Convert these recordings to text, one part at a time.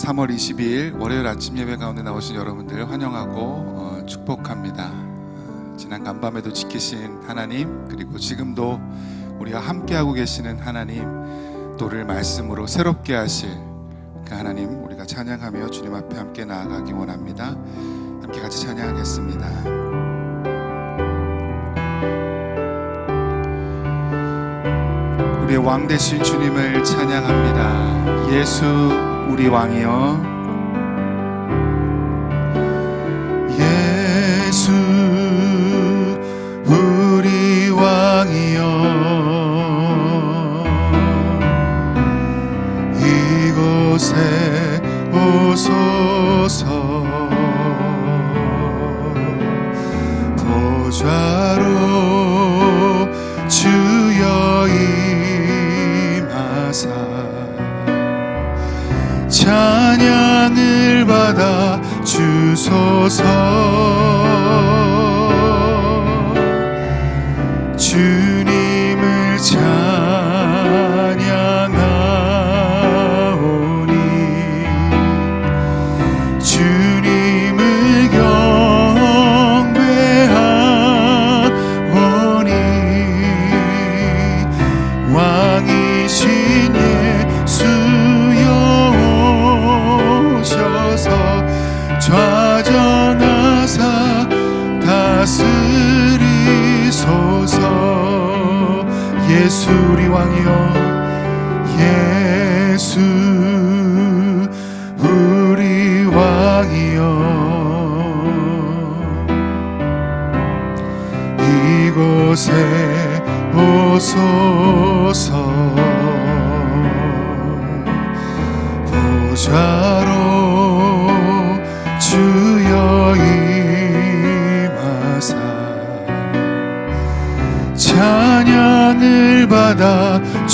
3월 22일 월요일 아침 예배 가운데 나오신 여러분들 환영하고 어, 축복합니다. 어, 지난 간밤에도 지키신 하나님 그리고 지금도 우리와 함께하고 계시는 하나님 또를 말씀으로 새롭게 하실 그 하나님 우리가 찬양하며 주님 앞에 함께 나아가기 원합니다. 함께 같이 찬양하겠습니다. 우리의 왕 되신 주님을 찬양합니다. 예수 우리 왕이여. 예수 우리 왕이여. 이곳에 오소서. 보좌로 주소서 예수 우리 왕이여 예수 우리 왕이여. 이곳에 오소서. 보좌로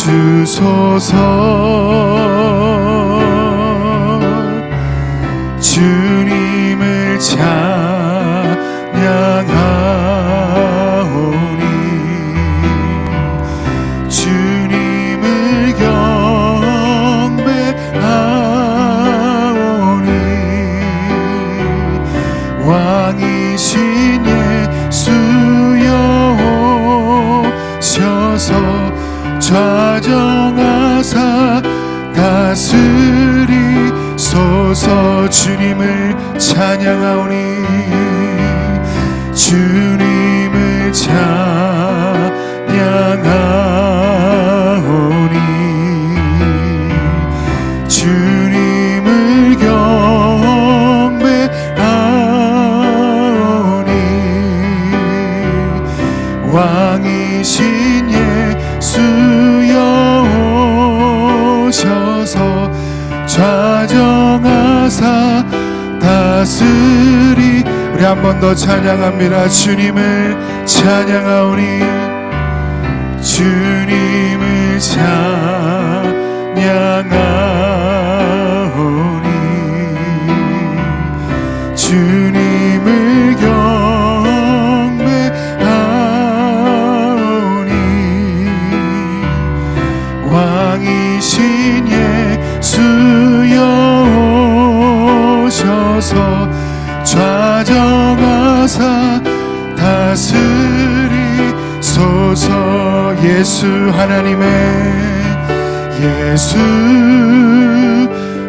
주소서. 주님을 찬양하오니 주님을 경배하오니 왕이신 예수여 오셔서 좌 주님을 찬양하오니 주님을 찬양하오니 한 번 더 찬양합니다. 주님을 찬양하오니 주님을 찬양 예수 하나님의 예수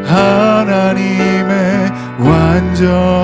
하나님의 완전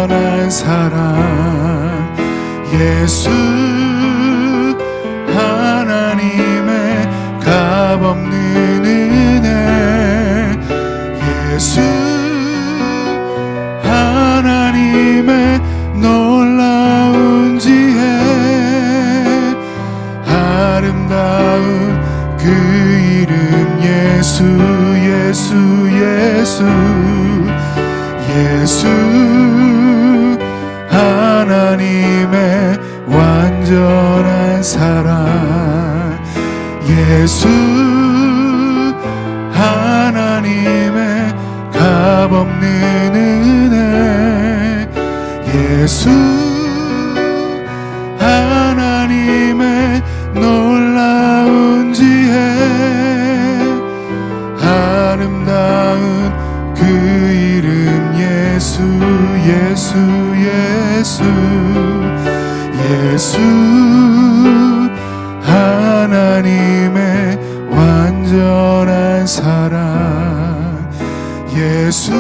예수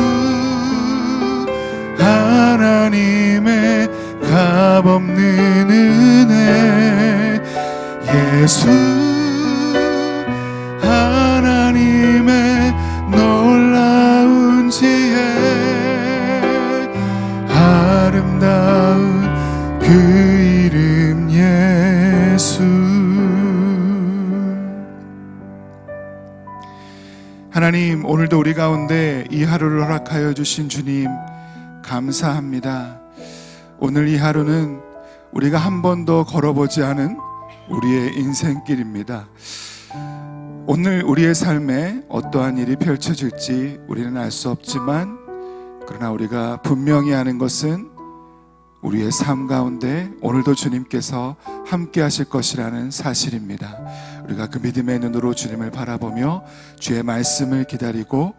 하나님의 값없는 은혜. 예수 오늘도 우리 가운데 이 하루를 허락하여 주신 주님 감사합니다 오늘 이 하루는 우리가 한 번도 걸어보지 않은 우리의 인생길입니다 오늘 우리의 삶에 어떠한 일이 펼쳐질지 우리는 알 수 없지만 그러나 우리가 분명히 아는 것은 우리의 삶 가운데 오늘도 주님께서 함께 하실 것이라는 사실입니다. 우리가 그 믿음의 눈으로 주님을 바라보며 주의 말씀을 기다리고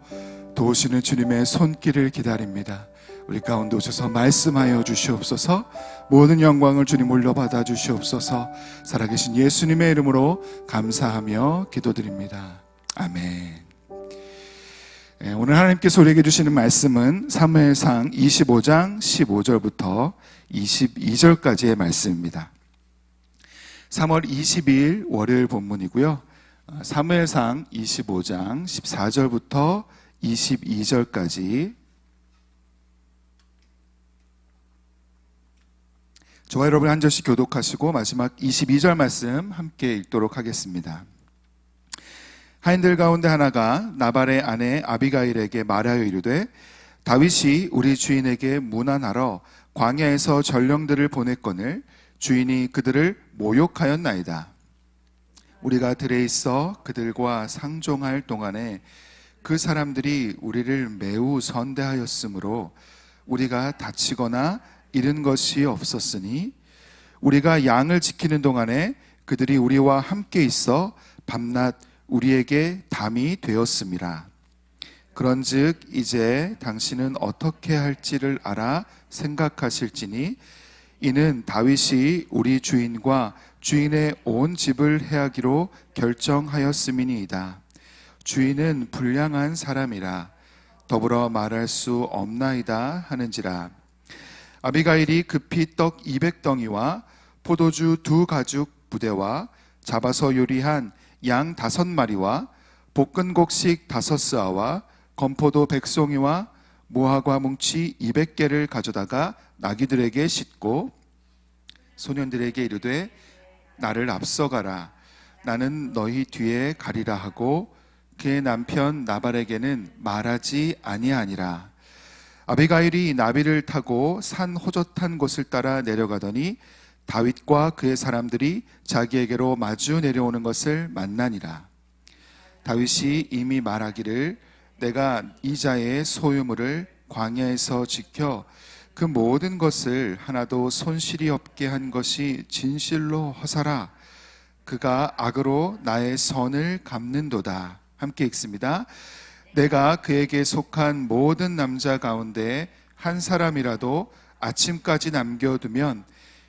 도우시는 주님의 손길을 기다립니다. 우리 가운데 오셔서 말씀하여 주시옵소서 모든 영광을 주님 올려받아 주시옵소서 살아계신 예수님의 이름으로 감사하며 기도드립니다. 아멘. 예, 오늘 하나님께서 우리에게 주시는 말씀은 사무엘상 25장 15절부터 22절까지의 말씀입니다. 3월 22일 월요일 본문이고요. 어, 사무엘상 25장 14절부터 22절까지 저와 여러분 한 절씩 교독하시고 마지막 22절 말씀 함께 읽도록 하겠습니다. 하인들 가운데 하나가 나발의 아내 아비가일에게 말하여 이르되 다윗이 우리 주인에게 문안하러 광야에서 전령들을 보냈거늘 주인이 그들을 모욕하였나이다. 우리가 들에 있어 그들과 상종할 동안에 그 사람들이 우리를 매우 선대하였으므로 우리가 다치거나 잃은 것이 없었으니 우리가 양을 지키는 동안에 그들이 우리와 함께 있어 밤낮 우리에게 담이 되었음이라. 그런즉 이제 당신은 어떻게 할지를 알아 생각하실지니 이는 다윗이 우리 주인과 주인의 온 집을 해하기로 결정하였음이니이다. 주인은 불량한 사람이라 더불어 말할 수 없나이다 하는지라. 아비가일이 급히 떡 200덩이와 포도주 두 가죽 부대와 잡아서 요리한 양 다섯 마리와 볶은 곡식 다섯 스아와 건포도 백송이와 무화과 뭉치 200개를 가져다가 나귀들에게 싣고 소년들에게 이르되 나를 앞서가라 나는 너희 뒤에 가리라 하고 그의 남편 나발에게는 말하지 아니하니라 아비가일이 나비를 타고 산 호젓한 곳을 따라 내려가더니 다윗과 그의 사람들이 자기에게로 마주 내려오는 것을 만나니라. 다윗이 이미 말하기를 내가 이자의 소유물을 광야에서 지켜 그 모든 것을 하나도 손실이 없게 한 것이 진실로 허사라. 그가 악으로 나의 선을 갚는도다. 함께 읽습니다. 내가 그에게 속한 모든 남자 가운데 한 사람이라도 아침까지 남겨두면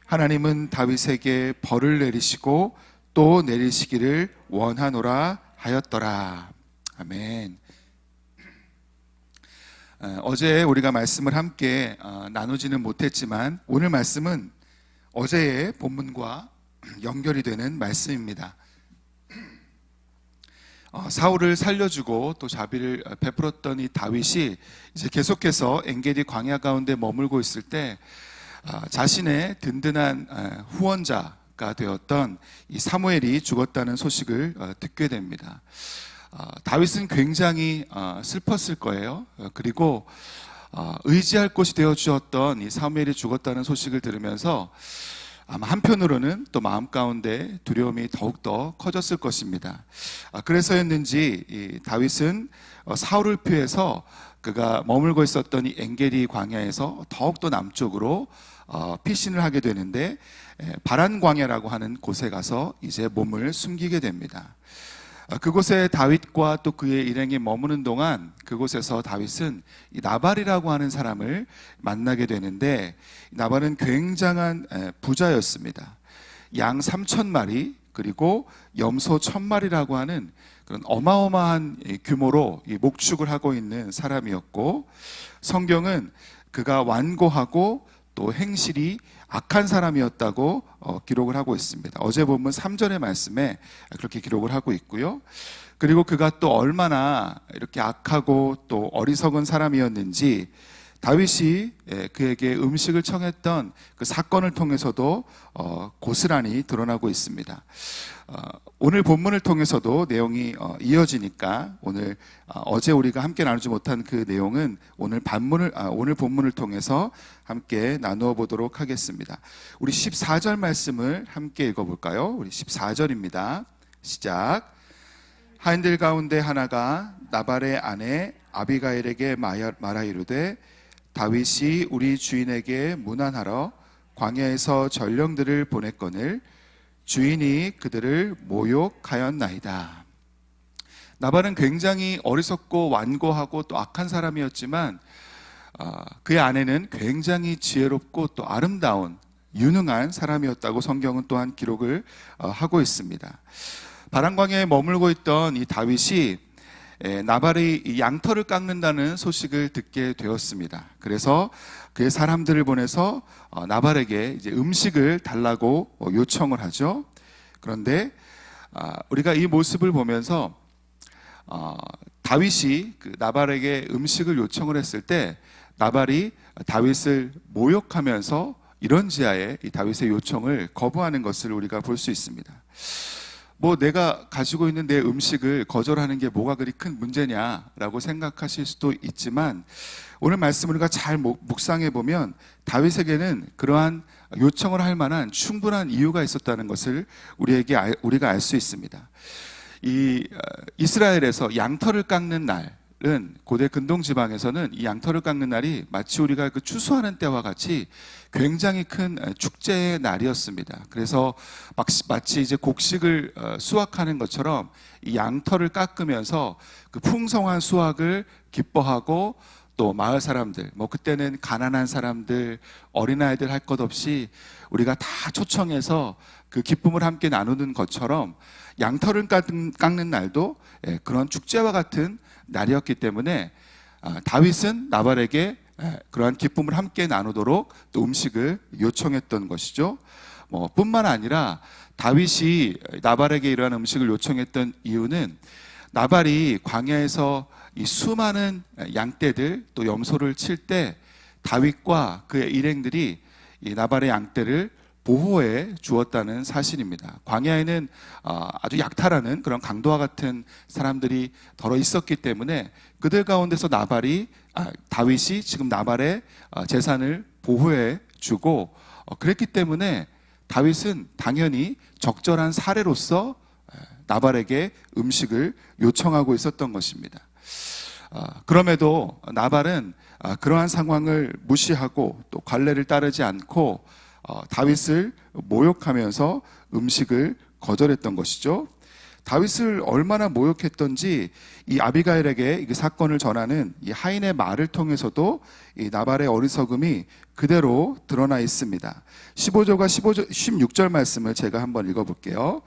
하나님은 다윗에게 벌을 내리시고 또 내리시기를 원하노라 하였더라. 아멘. 어, 어제 우리가 말씀을 함께 어, 나누지는 못했지만 오늘 말씀은 어제의 본문과 연결이 되는 말씀입니다. 어, 사울을 살려주고 또 자비를 베풀었던 이 다윗이 이제 계속해서 엔게디 광야 가운데 머물고 있을 때 아, 자신의 든든한 아, 후원자가 되었던 이 사무엘이 죽었다는 소식을 어, 듣게 됩니다. 아, 다윗은 굉장히 슬펐을 거예요. 어, 그리고 의지할 곳이 되어 주었던 이 사무엘이 죽었다는 소식을 들으면서 아마 한편으로는 또 마음 가운데 두려움이 더욱더 커졌을 것입니다. 그래서였는지 다윗은 어, 사울을 피해서 그가 머물고 있었던 이 엔게리 광야에서 더욱더 남쪽으로 어, 피신을 하게 되는데 바란 광야라고 하는 곳에 가서 이제 몸을 숨기게 됩니다. 아, 그곳에 다윗과 또 그의 일행이 머무는 동안 그곳에서 다윗은 이 나발이라고 하는 사람을 만나게 되는데 나발은 굉장한 에, 부자였습니다. 양 3천 마리 그리고 염소 1천 마리라고 하는 그런 어마어마한 이 규모로 이 목축을 하고 있는 사람이었고 성경은 그가 완고하고 또 행실이 악한 사람이었다고 어, 기록을 하고 있습니다. 어제 본문 3절의 말씀에 그렇게 기록을 하고 있고요. 그리고 그가 또 얼마나 이렇게 악하고 또 어리석은 사람이었는지 다윗이 예, 그에게 음식을 청했던 그 사건을 통해서도 어, 고스란히 드러나고 있습니다. 어, 오늘 본문을 통해서도 내용이 어, 이어지니까 오늘 어, 어제 우리가 함께 나누지 못한 그 내용은 오늘 반문을 아, 오늘 본문을 통해서 함께 나누어 보도록 하겠습니다. 우리 14절 말씀을 함께 읽어 볼까요? 우리 14절입니다. 시작. 하인들 가운데 하나가 나발의 아내 아비가일에게 마야- 말하 이르되 다윗이 우리 주인에게 문안하러 광야에서 전령들을 보냈거늘 주인이 그들을 모욕하였나이다. 나발은 굉장히 어리석고 완고하고 또 악한 사람이었지만 아, 그의 아내는 굉장히 지혜롭고 또 아름다운 유능한 사람이었다고 성경은 또한 기록을 어, 하고 있습니다. 바람광야에 머물고 있던 이 다윗이 에, 나발이 이 양털을 깎는다는 소식을 듣게 되었습니다. 그래서 그의 사람들을 보내서 어, 나발에게 이제 음식을 달라고 어, 요청을 하죠. 그런데 아, 우리가 이 모습을 보면서 어, 다윗이 그 나발에게 음식을 요청을 했을 때 나발이 다윗을 모욕하면서 이런 지하에 이 다윗의 요청을 거부하는 것을 우리가 볼 수 있습니다. 뭐 내가 가지고 있는 내 음식을 거절하는 게 뭐가 그리 큰 문제냐라고 생각하실 수도 있지만 오늘 말씀 우리가 잘 목- 묵상해 보면 다윗에게는 그러한 요청을 할 만한 충분한 이유가 있었다는 것을 우리에게 알- 우리가 알 수 있습니다. 이 어, 이스라엘에서 양털을 깎는 날 은 고대 근동 지방에서는 이 양털을 깎는 날이 마치 우리가 그 추수하는 때와 같이 굉장히 큰 어, 축제의 날이었습니다. 그래서 막- 마치 이제 곡식을 어, 수확하는 것처럼 이 양털을 깎으면서 그 풍성한 수확을 기뻐하고 또 마을 사람들, 뭐 그때는 가난한 사람들, 어린아이들 할 것 없이 우리가 다 초청해서 그 기쁨을 함께 나누는 것처럼 양털을 깎는, 날도 예, 그런 축제와 같은 날이었기 때문에 아, 다윗은 나발에게 예, 그러한 기쁨을 함께 나누도록 또 음식을 요청했던 것이죠. 뭐 뿐만 아니라 다윗이 나발에게 이러한 음식을 요청했던 이유는 나발이 광야에서 이 수많은 양떼들 또 염소를 칠 때 다윗과 그의 일행들이 이 나발의 양떼를 보호해 주었다는 사실입니다. 광야에는 어, 아주 약탈하는 그런 강도와 같은 사람들이 덜어 있었기 때문에 그들 가운데서 나발이 아, 다윗이 지금 나발의 어, 재산을 보호해 주고 어, 그랬기 때문에 다윗은 당연히 적절한 사례로서 에, 나발에게 음식을 요청하고 있었던 것입니다. 아, 그럼에도 나발은 아, 그러한 상황을 무시하고 또 관례를 따르지 않고 어, 다윗을 모욕하면서 음식을 거절했던 것이죠. 다윗을 얼마나 모욕했던지 이 아비가일에게 이 사건을 전하는 이 하인의 말을 통해서도 이 나발의 어리석음이 그대로 드러나 있습니다. 15절과 15절, 16절 말씀을 제가 한번 읽어볼게요.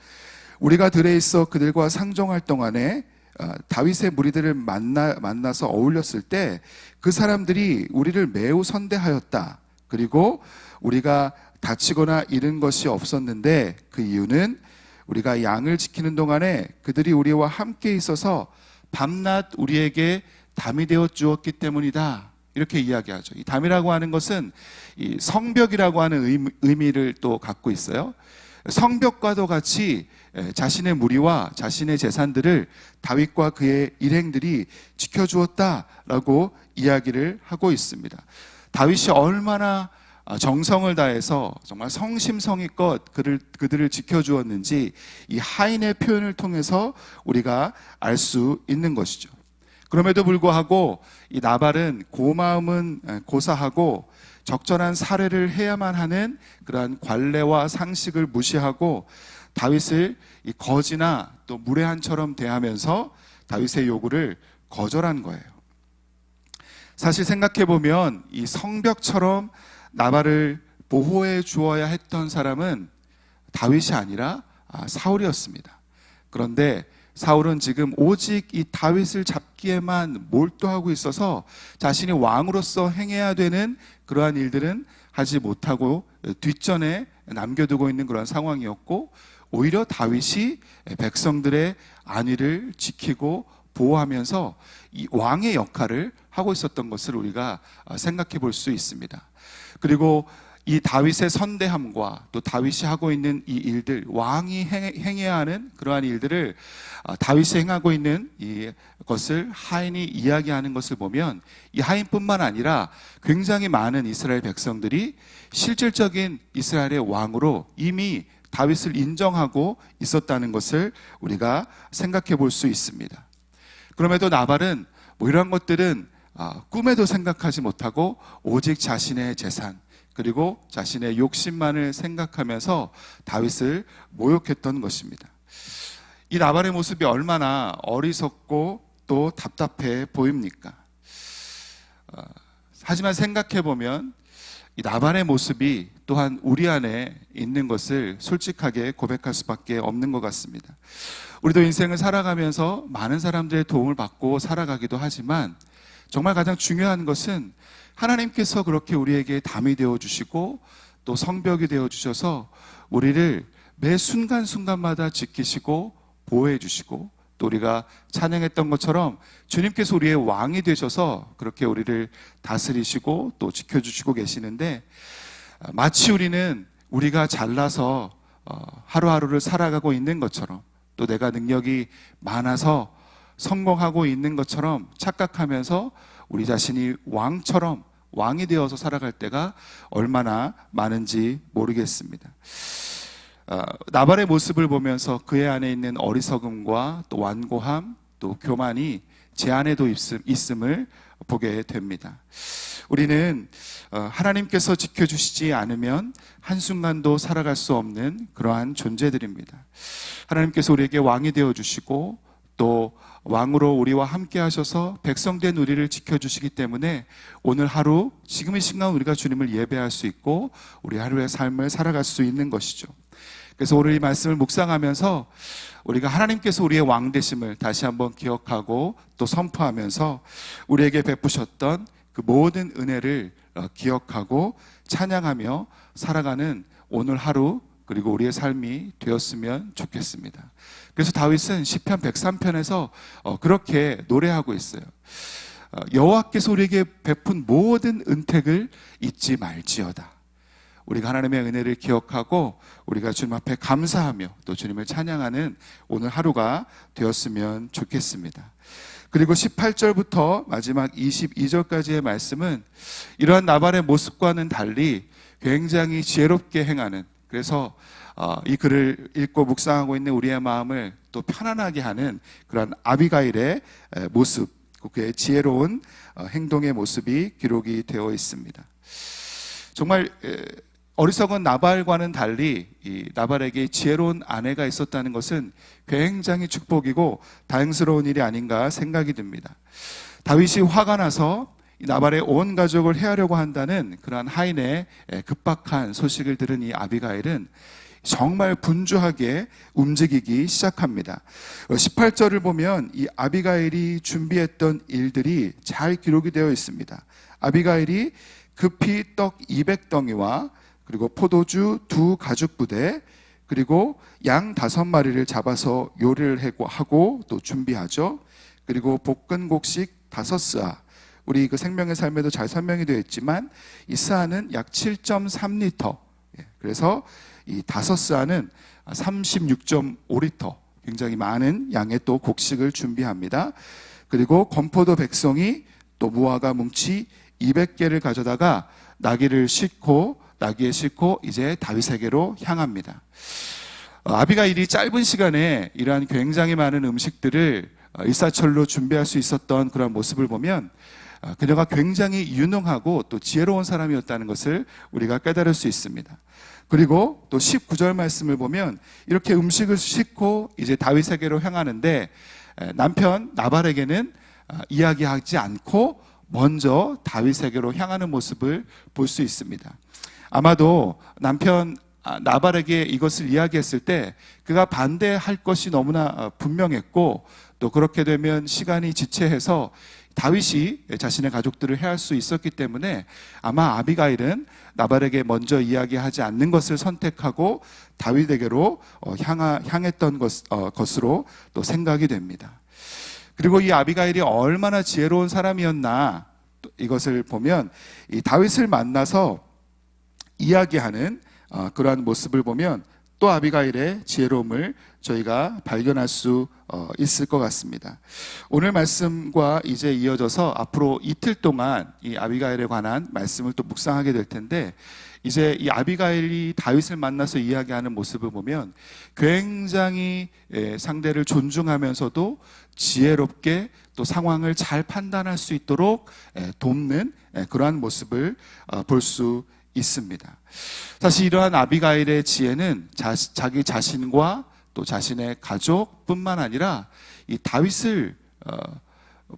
우리가 들에 있어 그들과 상종할 동안에 어, 다윗의 무리들을 만나 만나서 어울렸을 때 그 사람들이 우리를 매우 선대하였다. 그리고 우리가 다치거나 잃은 것이 없었는데 그 이유는 우리가 양을 지키는 동안에 그들이 우리와 함께 있어서 밤낮 우리에게 담이 되어 주었기 때문이다. 이렇게 이야기하죠. 이 담이라고 하는 것은 이 성벽이라고 하는 의미- 의미를 또 갖고 있어요. 성벽과도 같이 에, 자신의 무리와 자신의 재산들을 다윗과 그의 일행들이 지켜주었다라고 이야기를 하고 있습니다. 다윗이 얼마나 아, 정성을 다해서 정말 성심성의껏 그를, 그들을 지켜주었는지 이 하인의 표현을 통해서 우리가 알 수 있는 것이죠. 그럼에도 불구하고 이 나발은 고마움은 에, 고사하고 적절한 사례를 해야만 하는 그러한 관례와 상식을 무시하고 다윗을 이 거지나 또 무례한처럼 대하면서 다윗의 요구를 거절한 거예요. 사실 생각해 보면 이 성벽처럼 나발을 보호해 주어야 했던 사람은 다윗이 아니라 아, 사울이었습니다. 그런데 사울은 지금 오직 이 다윗을 잡기에만 몰두하고 있어서 자신이 왕으로서 행해야 되는 그러한 일들은 하지 못하고 뒷전에 남겨두고 있는 그런 상황이었고 오히려 다윗이 백성들의 안위를 지키고 보호하면서 이 왕의 역할을 하고 있었던 것을 우리가 생각해 볼 수 있습니다. 그리고 이 다윗의 선대함과 또 다윗이 하고 있는 이 일들, 왕이 행- 행해야 하는 그러한 일들을 아, 다윗이 행하고 있는 이 것을 하인이 이야기하는 것을 보면 이 하인뿐만 아니라 굉장히 많은 이스라엘 백성들이 실질적인 이스라엘의 왕으로 이미 다윗을 인정하고 있었다는 것을 우리가 생각해 볼 수 있습니다. 그럼에도 나발은 뭐 이런 것들은 아, 꿈에도 생각하지 못하고 오직 자신의 재산 그리고 자신의 욕심만을 생각하면서 다윗을 모욕했던 것입니다. 이 나발의 모습이 얼마나 어리석고 또 답답해 보입니까? 어, 하지만 생각해 보면 이 나발의 모습이 또한 우리 안에 있는 것을 솔직하게 고백할 수밖에 없는 것 같습니다. 우리도 인생을 살아가면서 많은 사람들의 도움을 받고 살아가기도 하지만 정말 가장 중요한 것은 하나님께서 그렇게 우리에게 담이 되어 주시고 또 성벽이 되어 주셔서 우리를 매 순간순간마다 지키시고 보호해 주시고 또 우리가 찬양했던 것처럼 주님께서 우리의 왕이 되셔서 그렇게 우리를 다스리시고 또 지켜주시고 계시는데 아, 마치 우리는 우리가 잘나서 어, 하루하루를 살아가고 있는 것처럼 또 내가 능력이 많아서 성공하고 있는 것처럼 착각하면서 우리 자신이 왕처럼 왕이 되어서 살아갈 때가 얼마나 많은지 모르겠습니다. 어, 나발의 모습을 보면서 그의 안에 있는 어리석음과 또 완고함 또 교만이 제 안에도 있음, 있음을 보게 됩니다. 우리는 어, 하나님께서 지켜주시지 않으면 한순간도 살아갈 수 없는 그러한 존재들입니다. 하나님께서 우리에게 왕이 되어 주시고 또 왕으로 우리와 함께 하셔서 백성된 우리를 지켜주시기 때문에 오늘 하루 지금 이 순간 우리가 주님을 예배할 수 있고 우리 하루의 삶을 살아갈 수 있는 것이죠. 그래서 오늘 이 말씀을 묵상하면서 우리가 하나님께서 우리의 왕 되심을 다시 한번 기억하고 또 선포하면서 우리에게 베푸셨던 그 모든 은혜를 어, 기억하고 찬양하며 살아가는 오늘 하루 그리고 우리의 삶이 되었으면 좋겠습니다. 그래서 다윗은 시편 103편에서 어, 그렇게 노래하고 있어요. 어, 여호와께서 우리에게 베푼 모든 은택을 잊지 말지어다. 우리가 하나님의 은혜를 기억하고 우리가 주님 앞에 감사하며 또 주님을 찬양하는 오늘 하루가 되었으면 좋겠습니다. 그리고 18절부터 마지막 22절까지의 말씀은 이러한 나발의 모습과는 달리 굉장히 지혜롭게 행하는 그래서 어, 이 글을 읽고 묵상하고 있는 우리의 마음을 또 편안하게 하는 그런 아비가일의 에, 모습, 그의 지혜로운 어, 행동의 모습이 기록이 되어 있습니다. 정말 에, 어리석은 나발과는 달리 이 나발에게 지혜로운 아내가 있었다는 것은 굉장히 축복이고 다행스러운 일이 아닌가 생각이 듭니다. 다윗이 화가 나서 이 나발의 온 가족을 해하려고 한다는 그러한 하인의 에, 급박한 소식을 들은 이 아비가일은 정말 분주하게 움직이기 시작합니다. 18절을 보면 이 아비가일이 준비했던 일들이 잘 기록이 되어 있습니다. 아비가일이 급히 떡 200덩이와 그리고 포도주 두 가죽 부대 그리고 양 다섯 마리를 잡아서 요리를 하고- 또 준비하죠. 그리고 볶은 곡식 다섯 스아 우리 그 생명의 삶에도 잘 설명이 되어 있지만 이 스아는 약 7.3리터 예, 그래서 이 다섯 스아는 36.5리터 굉장히 많은 양의 또 곡식을 준비합니다. 그리고 건포도 백성이 또 무화과 뭉치 200개를 가져다가 나귀를 싣고 나귀에 싣고 이제 다윗에게로 향합니다. 어, 아비가일이 짧은 시간에 이러한 굉장히 많은 음식들을 어, 일사철로 준비할 수 있었던 그런 모습을 보면 어, 그녀가 굉장히 유능하고 또 지혜로운 사람이었다는 것을 우리가 깨달을 수 있습니다. 그리고 또 19절 말씀을 보면 이렇게 음식을 싣고 이제 다윗에게로 향하는데 에, 남편 나발에게는 아, 이야기하지 않고 먼저 다윗에게로 향하는 모습을 볼 수 있습니다. 아마도 남편 아, 나발에게 이것을 이야기했을 때 그가 반대할 것이 너무나 어, 분명했고 또 그렇게 되면 시간이 지체해서 다윗이 자신의 가족들을 해할 수 있었기 때문에 아마 아비가일은 나발에게 먼저 이야기하지 않는 것을 선택하고 다윗에게로 어, 향하, 향했던 것, 어, 것으로 또 생각이 됩니다. 그리고 이 아비가일이 얼마나 지혜로운 사람이었나 또 이것을 보면 이 다윗을 만나서 이야기하는 어, 그러한 모습을 보면 또 아비가일의 지혜로움을 저희가 발견할 수 어, 있을 것 같습니다. 오늘 말씀과 이제 이어져서 앞으로 이틀 동안 이 아비가일에 관한 말씀을 또 묵상하게 될 텐데 이제 이 아비가일이 다윗을 만나서 이야기하는 모습을 보면 굉장히 예, 상대를 존중하면서도 지혜롭게 또 상황을 잘 판단할 수 있도록 예, 돕는 예, 그러한 모습을 어, 볼수 있습니다. 사실 이러한 아비가일의 지혜는 자, 자기 자신과 또 자신의 가족뿐만 아니라 이 다윗을 어,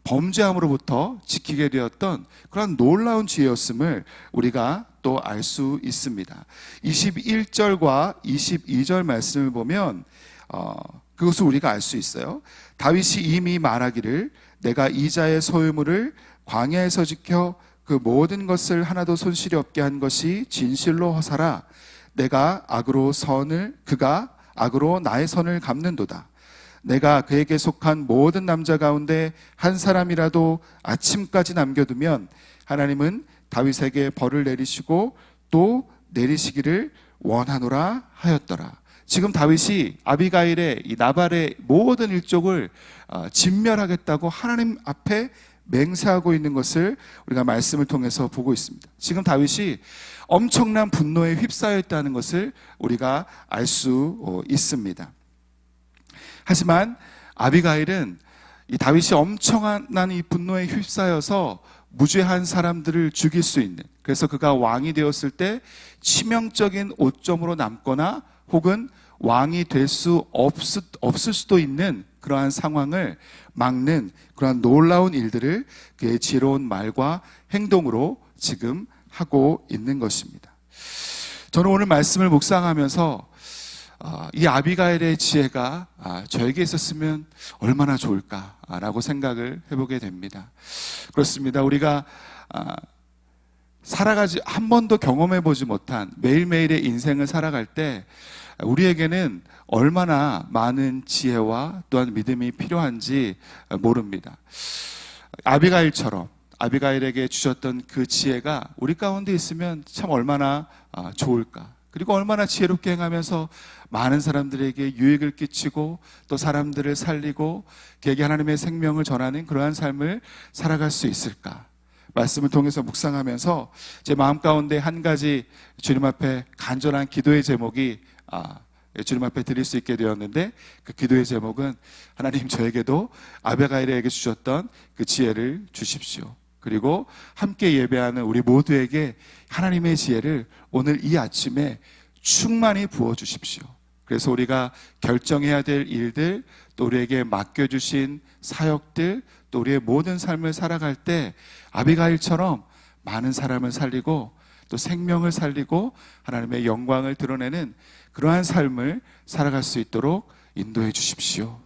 범죄함으로부터 지키게 되었던 그런 놀라운 지혜였음을 우리가 또 알 수 있습니다. 21절과 22절 말씀을 보면 어, 그것을 우리가 알 수 있어요. 다윗이 이미 말하기를 내가 이자의 소유물을 광야에서 지켜 그 모든 것을 하나도 손실이 없게 한 것이 진실로 허사라 내가 악으로 선을 그가 악으로 나의 선을 갚는도다. 내가 그에게 속한 모든 남자 가운데 한 사람이라도 아침까지 남겨두면 하나님은 다윗에게 벌을 내리시고 또 내리시기를 원하노라 하였더라. 지금 다윗이 아비가일의 이 나발의 모든 일족을 어, 진멸하겠다고 하나님 앞에 맹세하고 있는 것을 우리가 말씀을 통해서 보고 있습니다. 지금 다윗이 엄청난 분노에 휩싸여 있다는 것을 우리가 알수 어, 있습니다. 하지만 아비가일은 이 다윗이 엄청난 이 분노에 휩싸여서 무죄한 사람들을 죽일 수 있는 그래서 그가 왕이 되었을 때 치명적인 오점으로 남거나 혹은 왕이 될수 없을 수도 있는 그러한 상황을 막는 그러한 놀라운 일들을 그의 지혜로운 말과 행동으로 지금 하고 있는 것입니다. 저는 오늘 말씀을 묵상하면서 아, 이 아비가일의 지혜가 아, 저에게 있었으면 얼마나 좋을까라고 생각을 해보게 됩니다. 그렇습니다. 우리가 아, 살아가지 한 번도 경험해 보지 못한 매일매일의 인생을 살아갈 때 우리에게는 얼마나 많은 지혜와 또한 믿음이 필요한지 모릅니다. 아비가일처럼 아비가일에게 주셨던 그 지혜가 우리 가운데 있으면 참 얼마나 좋을까. 그리고 얼마나 지혜롭게 행하면서 많은 사람들에게 유익을 끼치고 또 사람들을 살리고 계게 하나님의 생명을 전하는 그러한 삶을 살아갈 수 있을까? 말씀을 통해서 묵상하면서 제 마음 가운데 한 가지 주님 앞에 간절한 기도의 제목이 아, 주님 앞에 드릴 수 있게 되었는데 그 기도의 제목은 하나님 저에게도 아베가일에게 주셨던 그 지혜를 주십시오. 그리고 함께 예배하는 우리 모두에게 하나님의 지혜를 오늘 이 아침에 충만히 부어 주십시오. 그래서 우리가 결정해야 될 일들, 또 우리에게 맡겨주신 사역들, 또 우리의 모든 삶을 살아갈 때 아비가일처럼 많은 사람을 살리고 또 생명을 살리고 하나님의 영광을 드러내는 그러한 삶을 살아갈 수 있도록 인도해 주십시오.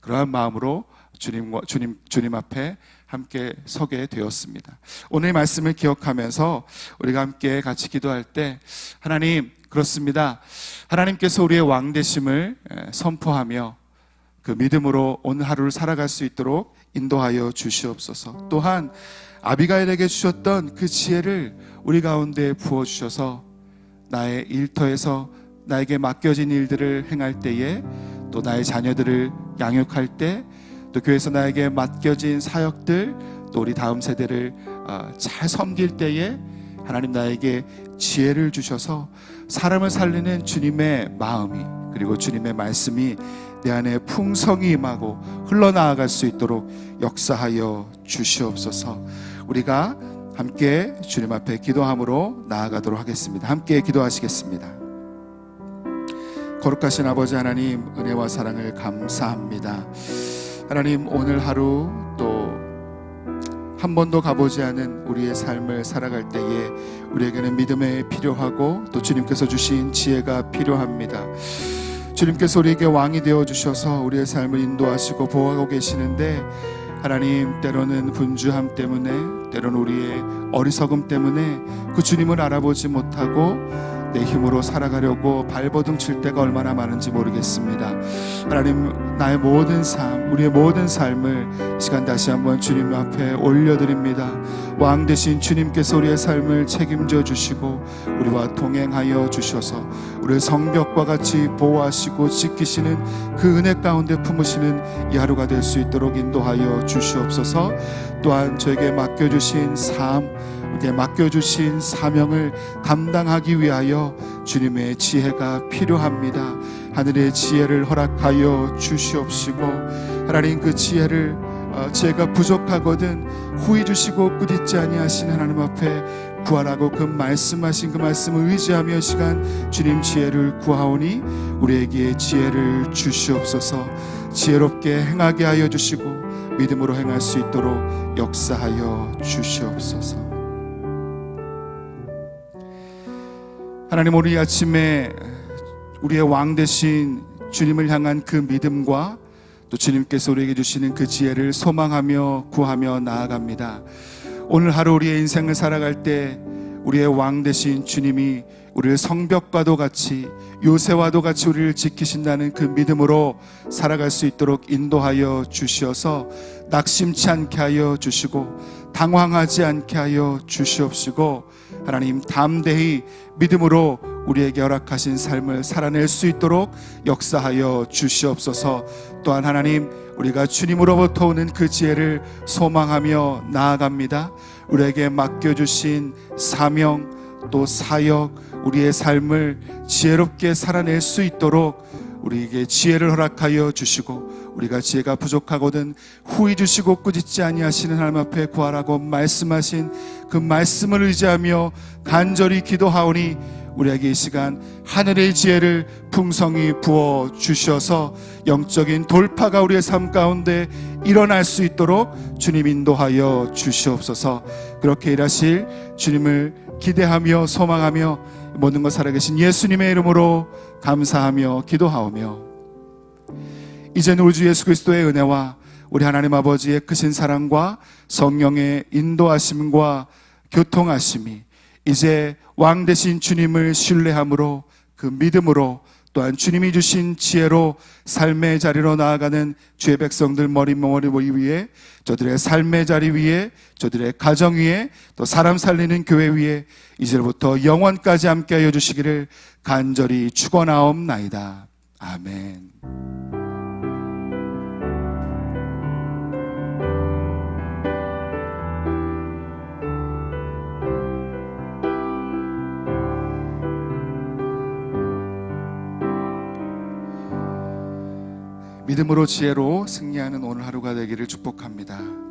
그러한 마음으로 주님과 주님 주님 앞에 함께 서게 되었습니다. 오늘 말씀을 기억하면서 우리가 함께 같이 기도할 때 하나님 그렇습니다. 하나님께서 우리의 왕 되심을 선포하며 그 믿음으로 오늘 하루를 살아갈 수 있도록 인도하여 주시옵소서. 또한 아비가일에게 주셨던 그 지혜를 우리 가운데 부어 주셔서 나의 일터에서 나에게 맡겨진 일들을 행할 때에 또 나의 자녀들을 양육할 때 또 교회에서 나에게 맡겨진 사역들 또 우리 다음 세대를 어, 잘 섬길 때에 하나님 나에게 지혜를 주셔서 사람을 살리는 주님의 마음이 그리고 주님의 말씀이 내 안에 풍성히 임하고 흘러나아갈 수 있도록 역사하여 주시옵소서. 우리가 함께 주님 앞에 기도함으로 나아가도록 하겠습니다. 함께 기도하시겠습니다. 거룩하신 아버지 하나님 은혜와 사랑을 감사합니다. 하나님 오늘 하루 또 한 번도 가보지 않은 우리의 삶을 살아갈 때에 우리에게는 믿음이 필요하고 또 주님께서 주신 지혜가 필요합니다. 주님께서 우리에게 왕이 되어 주셔서 우리의 삶을 인도하시고 보호하고 계시는데 하나님 때로는 분주함 때문에 때로는 우리의 어리석음 때문에 그 주님을 알아보지 못하고 내 힘으로 살아가려고 발버둥 칠 때가 얼마나 많은지 모르겠습니다. 하나님 나의 모든 삶, 우리의 모든 삶을 이 시간 다시 한번 주님 앞에 올려드립니다. 왕 되신 주님께서 우리의 삶을 책임져 주시고 우리와 동행하여 주셔서 우리의 성벽과 같이 보호하시고 지키시는 그 은혜 가운데 품으시는 이 하루가 될 수 있도록 인도하여 주시옵소서. 또한 저에게 맡겨주신 삶, 우리에게 맡겨주신 사명을 감당하기 위하여 주님의 지혜가 필요합니다. 하늘의 지혜를 허락하여 주시옵시고 하나님 그 지혜를 어, 지혜가 부족하거든 후히 주시고 끝있지 아니하신 하나님 앞에 구하라고 그 말씀하신 그 말씀을 의지하며 이 시간 주님 지혜를 구하오니 우리에게 지혜를 주시옵소서 지혜롭게 행하게 하여 주시고 믿음으로 행할 수 있도록 역사하여 주시옵소서 하나님 이 아침에 우리의 왕 되신 주님을 향한 그 믿음과 또 주님께서 우리에게 주시는 그 지혜를 소망하며 구하며 나아갑니다. 오늘 하루 우리의 인생을 살아갈 때 우리의 왕 되신 주님이 우리를 성벽과도 같이 요새와도 같이 우리를 지키신다는 그 믿음으로 살아갈 수 있도록 인도하여 주시어서 낙심치 않게 하여 주시고 당황하지 않게 하여 주시옵시고 하나님 담대히 믿음으로 우리에게 허락하신 삶을 살아낼 수 있도록 역사하여 주시옵소서. 또한 하나님 우리가 주님으로부터 오는 그 지혜를 소망하며 나아갑니다. 우리에게 맡겨 주신 사명 또 사역 우리의 삶을 지혜롭게 살아낼 수 있도록 우리에게 지혜를 허락하여 주시고 우리가 지혜가 부족하거든 후히 주시고 꾸짖지 아니하시는 하나님 앞에 구하라고 말씀하신 그 말씀을 의지하며 간절히 기도하오니 우리에게 이 시간 하늘의 지혜를 풍성히 부어 주셔서 영적인 돌파가 우리의 삶 가운데 일어날 수 있도록 주님 인도하여 주시옵소서. 그렇게 일하실 주님을 기대하며 소망하며 모든 것 살아계신 예수님의 이름으로 감사하며 기도하오며 이제는 우리 주 예수 그리스도의 은혜와 우리 하나님 아버지의 크신 사랑과 성령의 인도하심과 교통하심이 이제 왕 되신 주님을 신뢰함으로 그 믿음으로 또한 주님이 주신 지혜로 삶의 자리로 나아가는 주의 백성들 머리머리 위에 저들의 삶의 자리 위에 저들의 가정 위에 또 사람 살리는 교회 위에 이제부터 영원까지 함께하여 주시기를 간절히 축원하옵나이다. 아멘. 믿음으로 지혜로 승리하는 오늘 하루가 되기를 축복합니다.